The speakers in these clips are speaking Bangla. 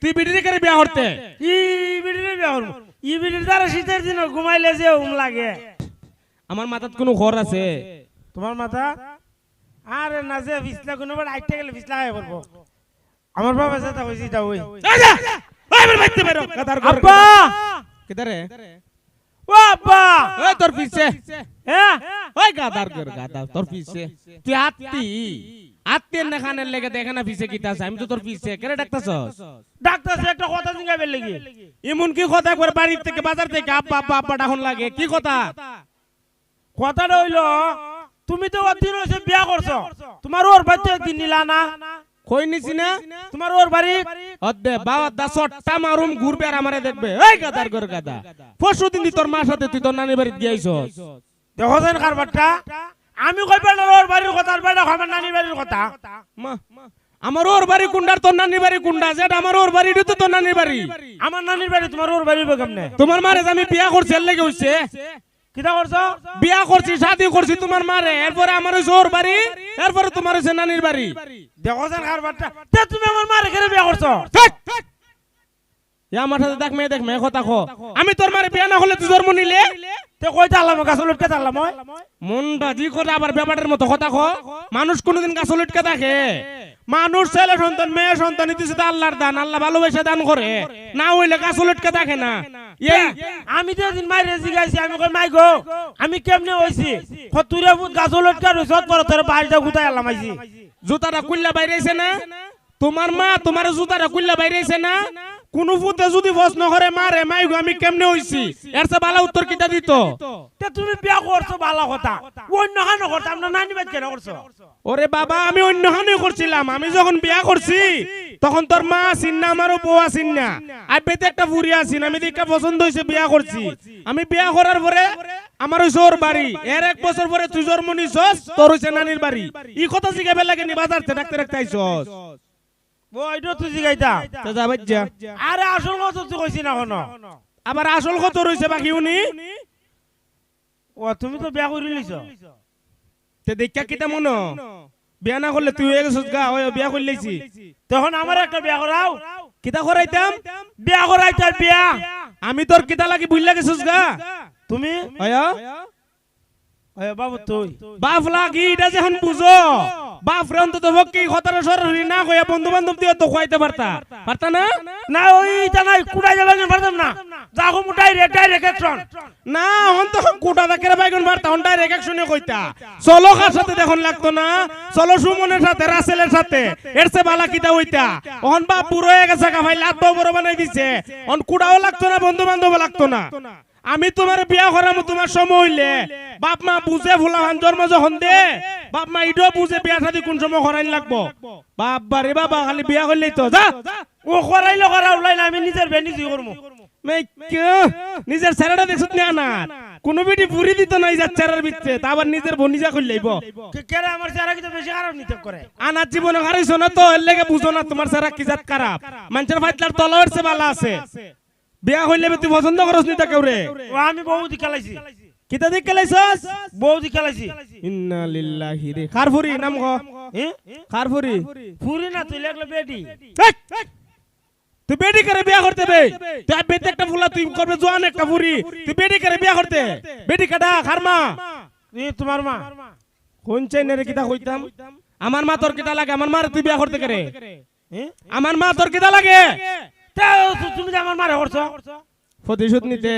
তুই বিড়ি করে বিয়া করতে? ই বিড়ির বিয়া করব। ই বিটির দ্বারা শীতের দিন ঘুমাইলে যে উম লাগে। আমার মাথাত কোনো ঘর আছে? তোমার মাথা? আরে না যে বিছলা কোনো বার আইটা গেলে বিছলা হয়ে পড়ব। আমার বাবা যেটা হইছি গাধার ঘর, আব্বা! কিদারে? ও আব্বা ওই তোর পিছে। হ্যাঁ? ওই গাধার ঘর, গাধা তোর পিছে। তুই হাত্তি আত্মীয় না খানের লেগে দেখে না পিছে কিতা আছে? আমি তো তোর পিছে। কেরে ডাকতাছস? ডাক্তার একটা কথা জিঙ্গাবে লেগে। এমন কি কথা করে বাড়ির থেকে বাজার থেকে আব্বা আব্বা আব্বা ডাহন লাগে? কি কথা? কথাটা হইল তুমি তো ওর দিন বিয়া করছ। তোমার ওর বাড়িতে একদিন নিলা না? কই নিছি না? তোমার ওর বাড়ি? অদ্দে বাবা মারুম ঘুরবে আর আমারে দেখবে। এই গাদার গাদা। পরশু দিন তোর মার সাথে তুই তোর নানি বাড়িতে গিয়েছস দেখো যেন কারবারটা আমি কইবে না ওর বাড়ির কথা আর বেটা আমার নানির বাড়ির কথা? মা আমার ওর বাড়ি কুন্ডার তোর নানি বাড়ি কুন্ডা? যেটা আমার ওর বাড়ি তো তোর নানির বাড়ি। আমার নানির বাড়ি তোমার ওর বাড়ি কেমনে? তোমার মারে আমি বিয়া করছি এর লেগে হইছে। কিটা করছ বিয়া করছি শাদি করছি তোমার মারে এরপরে আমার হইছে বাড়ি এরপরে তোমার হইছে নানির বাড়ি দেখো যেন কারবারটা তে তুমি আমার মারে কেন বিয়া করছ ধ্যাৎ! এ আমার সাথে দেখ মেয়ে দেখ মেয়ে কথা কো। আমি তোর মারে বিয়া না হলে তুই জন্ম নিলে? তে কই তালাম গাছ লটকে তালাম ওই মনটা জি করে আবার ব্যাপারের মতো কথা কো। মানুষ কোনোদিন গাছ লটকে থাকে মানুষ ছেলে সন্তান মেয়ে সন্তান ইতিছে আল্লাহর দান আল্লাহ ভালোবেসে দান করে। না হইলে গাছ লটকে থাকে না। এই আমি তো দিন মাইরে জিগাইছি আমি কই মাই গো আমি কেমনে হইছি? খতুরে ফুট গাছ লটকে রইছ পর তোর বাড়িটা গুতাই আল্লাহ মাইছি জুতাটা কুল্লা বাইরেছে না? তোমার মা তোমার জুতাটা কুল্লা বাইরেছে না? কোন ফুতে যদি প্রশ্ন করে মারে মাই আমি কেমনে হইছি? এর উত্তর কিটা দিত? তে তুমি বিয়া করছ ভালো কথা। অন্য হান করতাম না নানি বাদ কেন করছ? ওরে বাবা আমি অন্য হানে করছিলাম। আমি যখন বিয়া করছি তখন তোর মা আসিন না আমারও বউ আসিন না। আর বেতে একটা বুড়ি আসিন আমি দেখা পছন্দ হয়েছে বিয়া করছি। আমি বিয়া করার পরে আমার হইছে ওর বাড়ি। এর এক বছর পরে তুই জন্ম নিছস তোর হইছে নানির বাড়ি। ই কথা জিগাবে লাগে নি বাজার থেকে ডাক্তার রাখতে আইছস। ও এটা তুই জিগাইতা। তা যা আরে আসল কথা তুই কইছি না কোনো আবার আসল কত বাকি উনি ও তুমি তো বিয়া করে লিছ। তে দেখা কিটা মনো? বিয়া না করলে তুই বিয়া করে লইছি তখন আমার একটা বিয়া করাও কিটা করাইতাম বিয়া বিয়া। আমি তোর কিটা লাগি বুঝলা গেছিস গা। তুমি? বাবু তুই। বাপ লাগি এটা যখন বুঝো বন্ধু বান্ধব না কোটা কইতা। চলো সাথে দেখুন লাগতো না? চলো সুমনের সাথে সাথে। কিটা হইতা? বাপ বুড়ো হয়ে গেছে ভাই বড় দিছে। অন লাগতো না বন্ধু বান্ধব লাগতো না। আমি তোমার বিয়া করামু তোমার সময় হইলে। বাপ মা বুঝে ফুলাহান জন্ম যখন দে বাপ মা ইডো বুঝে বিয়া শাদি কোন সময় করাইন লাগবো? বাপ বারে বাবা খালি বিয়া করলেই তো যা। ও করাইলো করা উলাই না আমি নিজের বে নিজেই করব মে কে নিজের ছেলেটা দেখছত না না কোনো বিটি পুরি দিত নাই যার চেরার ভিতরে তা আবার নিজের বোন নিজা করলেইব কে- কেরে আমার চেহারা কিন্তু বেশি খারাপ নিতে করে আনার জীবনে হারাইছো না তো এর লেগে বুঝো না তোমার চেহারা কি জাত খারাপ মানুষের ফাইতলার তলার সে বালা আছে। বিয়া হইলে তুই পছন্দ করস নি তা কেউ রে ও আমি বৌদি খেলাইছি। কিতা দিক কেলাইছস বৌদি খেলাইছি। ইন্না লিল্লাহি রে। খারফুরি নাম ক? হ্যাঁ খারফুরি। ফুরি না তুই লাগল বেটি। হেক! তুই বেডি করে বিয়া করতে বে? তুই বেতে একটা ফুলা তুই করবে জোয়ান একটা ফুরি। তুই বেডি করে বিয়া করতে? বেডি কাটা খারমা এই তোমার মা। কোন চাইনে রে কিতা কইতাম? আমার মা তোর কিতা লাগে? আমার মা তুই বিয়া করতে করে? আমার মা তোর কিতা লাগে? তুমি যে আমার মারে করছ প্রতিশোধ নিতে।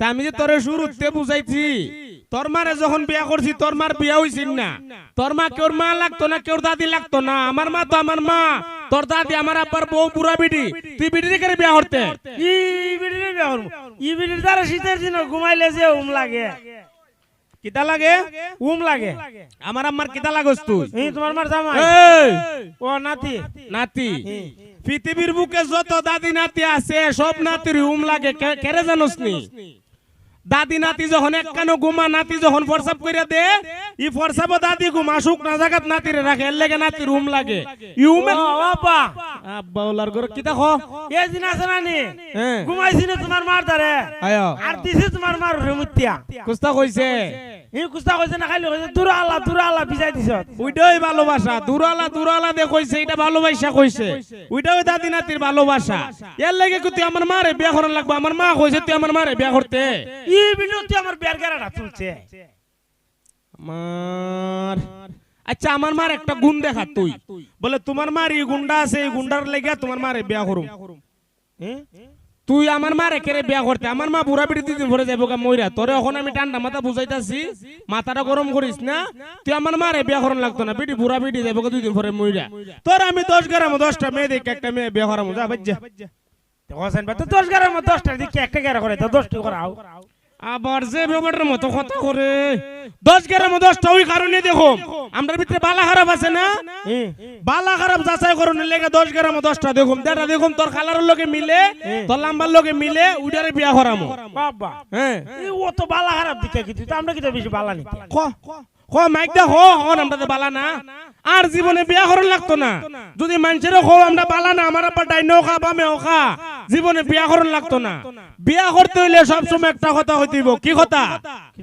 তা আমি যে তোরে শুরু উঠতে বুঝাইছি তোর মারে যখন বিয়া করছি তোর মার বিয়া হইছিল না। তোর মা কেউর মা লাগতো না কেউর দাদি লাগতো না। আমার মা তো আমার মা। তোর দাদি আমার আব্বার বউ বুড়া বিডি। তুই বিডি করে বিয়া করতে? ই বিড়ির বিয়া করব। ই বিড়ির দ্বারা শীতের দিন ঘুমাইলে যে উম লাগে। কিতা লাগে? উম লাগে। আমার আম্মার কিতা লাগস তুই? তোমার মার জামাই। ও নাতি। নাতি। পৃথিবীর বুকে যত দাদি নাতি আছে সব নাতির উম লাগে কে- কেরে জানোস নি? দাদি নাতি যখন এক কানো ঘুমা নাতি যখন ফরসাপ করে দে ই ফরসাপ দাদি ঘুমা সুখ না জাগাত নাতিরে রাখে এর লেগে নাতির উম লাগে। ই উমে ও বাবা আব্বা ওলার ঘর কিতা খ এই দিন আছে না নি? হ্যাঁ। ঘুমাইছি না তোমার মার আয়। আর দিছি তোমার মার রেমুতিয়া কুস্তা কইছে। ই কুস্তা কইছে না খালি কইছে দূর আল্লাহ দূর আল্লাহ বিজাই দিছ ওইটাই ভালোবাসা দে কইছে এটা ভালোবাসা কইছে। ওইটাই দাদি নাতির ভালোবাসা। এর লাগে তুই আমার মারে বিয়া করার লাগবে? আমার মা কইছে তুই আমার মারে বিয়া করতে ই ভিডিওতে আমার বিয়ার গেরাটা চলছে আমার আচ্ছা আমার মার একটা গুণ দেখা তুই। বলে তোমার মার এই গুন্ডা আছে এই গুন্ডার লেগে তোমার মারে বিয়া করুম তুই আমার মারে রেখে বিয়া করতে? আমার মা বুড়া বিড়ি দিন ভরে যাব গা, মইরা। তোরে এখন আমি ঠান্ডা মাথা বুঝাইতাছি, মাথাটা গরম করিস না, তুই আমার মা রে বিয়া করার লাগতো না। বিড়ি বুড়া বিড়ি যাব দুই দিন ভরে মইরা। তোর আমি দশ গ্রাম দশটা মেয়ে দেখে একটা মেয়ে বিয়া করার যা বাজ্জা হোসেন ভাই তো দশ গ্রাম দশটা দিকে একটা গ্যারা করে তো করা আবার যে ব্যাপারটার মতো কথা করে। দশ গ্রামে দশটা ওই কারণে দেখো আমার ভিতরে বালা খারাপ আছে না? বালা খারাপ যাচাই করুন লেগে দশ গ্রাম দশটা দেখুন দেখা দেখুন তোর কালারের লোকে মিলে তোর লাম্বার লোকে মিলে উইডারে বিয়া করামো। বাবা। হ্যাঁ। ও তো বালা খারাপ দিকে কিন্তু আমরা কিন্তু বেশি বালা নিতে? খ খ মাইক দা হো হন আমরা বালা না। আর জীবনে বিয়া করার লাগতো না। যদি মানুষের হো আমরা বালা না আমার আব্বা ডাইনো খা বা মেও খা। জীবনে বিয়া করার লাগতো না। বিয়া করতে হইলে সবসময় একটা কথা হইতেইব কি কথা? কি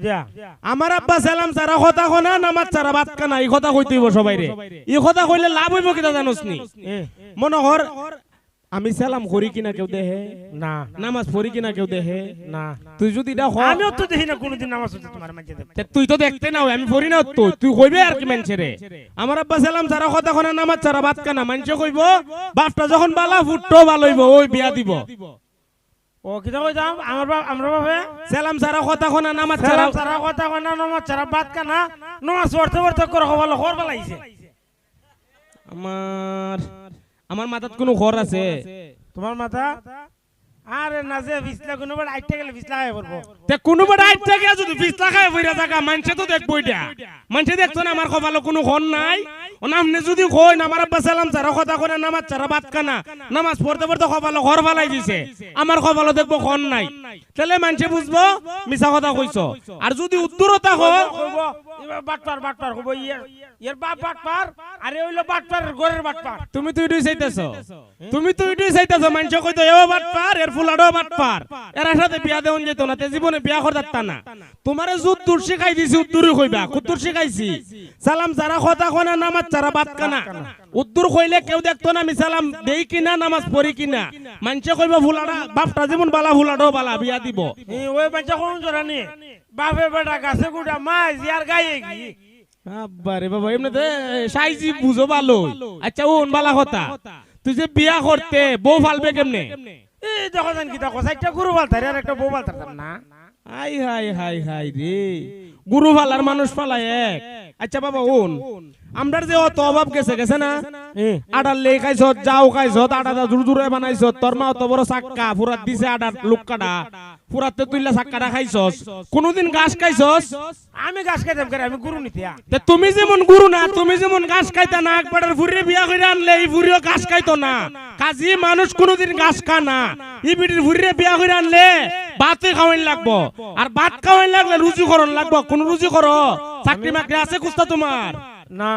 আমার আব্বা সালাম সারা কথা কনা নামাজ সারা বাত কানা এই কথা কইতেইব সবাই রে এই কথা কইলে লাভ হইব কিটা জানোস নি? মনে কর আমি সালাম করি কিনা কেউ দেহে? না। নামাজ পড়ি কিনা কেউ দেহে? না। তুই যদি এটা হ। আমিও তো দেখি না কোনোদিন নামাজ পড়তে তোমার মাঝে তুই তো দেখতে নাও আমি পড়ি না তো। তুই কইবে আর কি মানছে রে? আমার আব্বা সালাম সারা কথা কনা নামাজ সারা বাত কানা মানছে কইব? বাপটা যখন বালা ফুটটো ভালো হইব ওই বিয়া দিব। ও কিতা কই যাম আমার বাপ আমরা বাপে? সালাম সারা কথা কনা নামাজ সারা সারা কথা কই না নমাজ সারা বাদ কানা নমাজ পড়তে পড়তে করে হবালো খবর বালাইছে আমার আমার মাথাত কোনো ঘর আছে। তোমার মাথা? আরে না যে বিছলা কোনো বার আইতে গেলে বিছলা হয়ে পড়ব। তে কোনোবা রাইট থেকে যদি পিছলা খায় বইরা থাকা মানুষে তো দেখব এটা। মানুষে দেখতো না আমার কপালে কোনো ঘর নাই। নামনে যদি কই না আমার আব্বা সালাম সারা কথা কই নামাজ সারা বাত কানা নামাজ পড়তে পড়তে কপালে ঘর ফালাই দিছে। আমার কপালে দেখব ঘর নাই। তাহলে মানুষে বুঝব মিছা কথা কইছো। আর যদি উত্তরতা হয় এবার বাটপার বাটপার কইব ইয়ার ইয়ার বাপ বাটপার আরে হইল বাটপার ঘরের বাটপার। তুমি তো এটাই চাইতেছ। তুমি তো এটাই চাইতেছ মানুষ কইতো এও বাট এর ফুলাডো বাট এর সাথে বিয়া দেওয়া যেত না তে জীবনে বিয়া করতে না। তোমারে যুদ্ধ দূর শিখাই দিছি কইবা কুত্তর শিখাইছি। সালাম সারা কথা কনা নামাজ সারা বাত কানা উত্তর কইলে কেউ দেখতো না আমি সালাম দেই কিনা নামাজ পড়ি কিনা। মানুষে কইবা ফুলাডা বাপটা যেমন বালা ফুলাডো বালা বিয়া দিব। ওই বাচ্চা কোন জরানি? বাপে বেটা গাছে গোটা মাছ ইয়ার গায়ে কি আব্বারে বাবা এমনিতে সাইজি বুঝো ভালো। আচ্ছা ওন বালা কথা। তুই যে বিয়া করতে বউ ফালবে কেমনে? এই দেখো জান কি দেখো কসাইটা গুরু বালতারে আর একটা বউ বালতার না। হাই হাই হাই হাই রে। গুরু ফালার মানুষ ফালায় এক। আচ্ছা বাবা ওন আমরার যে অত অভাব গেছে গেছে না? আডার লে খাইছ যাও খাইছ আডা দূর দূরে বানাইছ তোর মা অত বড় চাক্কা ফুরাত দিছে আডার লোক কাটা ফুরাতে তুইলা চাক্কাটা খাইছস। কোনদিন ঘাস খাইছস? আমি গাছ খাইতাম করে আমি গুরু নিতে তে তুমি যেমন গুরু না তুমি যেমন ঘাস খাইতা না একবারের ফুরিয়ে বিয়া করে আনলে এই ফুরিও ঘাস খাইতো না। কাজী মানুষ কোনোদিন ঘাস খা না। এই বিটির ফুরিয়ে বিয়া করে আনলে ভাতই খাওয়াইন লাগবো। আর ভাত খাওয়াইন লাগলে রুজি করন লাগবো। কোন রুজি করো? চাকরি মাকরি আছে কুস্তা তোমার? না।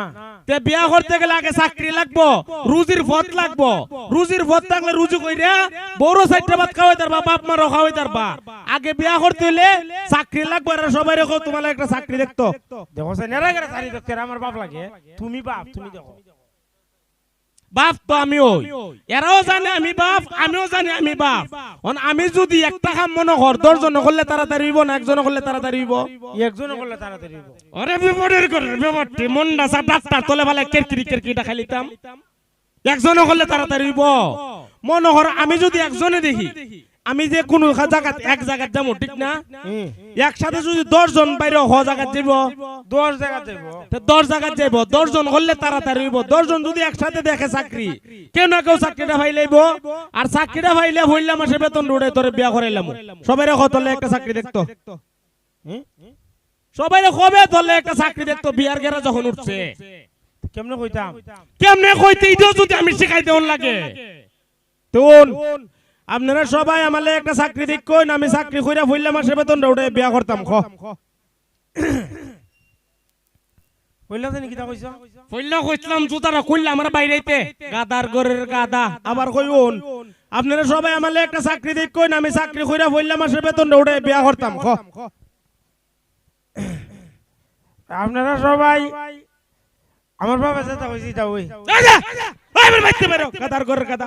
তে বিয়া করতে গেলে আগে চাকরি লাগবো রুজির পথ লাগবো। রুজির পথ থাকলে রুজি কইরা বড় চারটা ভাত খাওয়াই তারবা বাপ মারও খাওয়াই তারবা। আগে বিয়া করতে হইলে চাকরি লাগবো। এরা সবাই রেখো তোমার একটা চাকরি দেখতো। দেখো আমার বাপ লাগে। তুমি বাপ তুমি দেখো। বাপ তো আমি ওই। এরাও জানে আমি বাপ আমিও জানি আমি বাপ। আমি যদি একটা কাম মনে কর দশজন করলে তাড়াতাড়ি না একজন করলে তাড়াতাড়ি একজন করলে তাড়াতাড়ি। আরে বিপদের করে বিপদটি মন্ডা সা ডাক্তার তোলে ভালো কেরকিরি কেরকিটা খাইলিতাম একজনে করলে তাড়াতাড়ি মনে কর আমি যদি একজনে দেখি। আমি যে কোনো জায়গা এক জায়গায় যাব ঠিক না? একসাথে যদি দশ জন বাইরে হ জায়গায় যাব দশ জায়গা যাইব। দশ জায়গায় যাইব দশ জন হলে তাড়াতাড়ি হইব। দশ জন যদি একসাথে দেখে চাকরি কেউ না কেউ চাকরিটা ফাইলাইব আর চাকরিটা ফাইলে হইলে মাসে বেতন উড়ে তোরে বিয়া করাইলাম সবাই কতলে একটা চাকরি দেখতো? সবাই কবে তলে একটা চাকরি দেখতো? বিয়ার গেরা যখন উঠছে। কেমনে কইতাম? কেমনে কইতে? ইটাও যদি আমি শিখাই দেওয়ার লাগে। তুন আপনারা সবাই আমালে একটা চাকরি দিক কই আমি চাকরি কইরা ফইলে মাসে বেতন উঠে বিয়া করতাম খ আমার আপনারা সবাই একটা চাকরি দিক কই আমি চাকরি কইরা ফইলা মাসে বেতন উঠে বিয়া করতাম খ আপনারা সবাই আমার বাবা যেটা হয়েছে কাদার ঘরের কাদা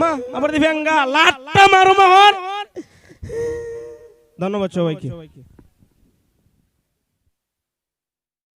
মা আমার দিব্যাঙ্গা লাটটা মারো মোহন। ধন্যবাদ সবাইকে।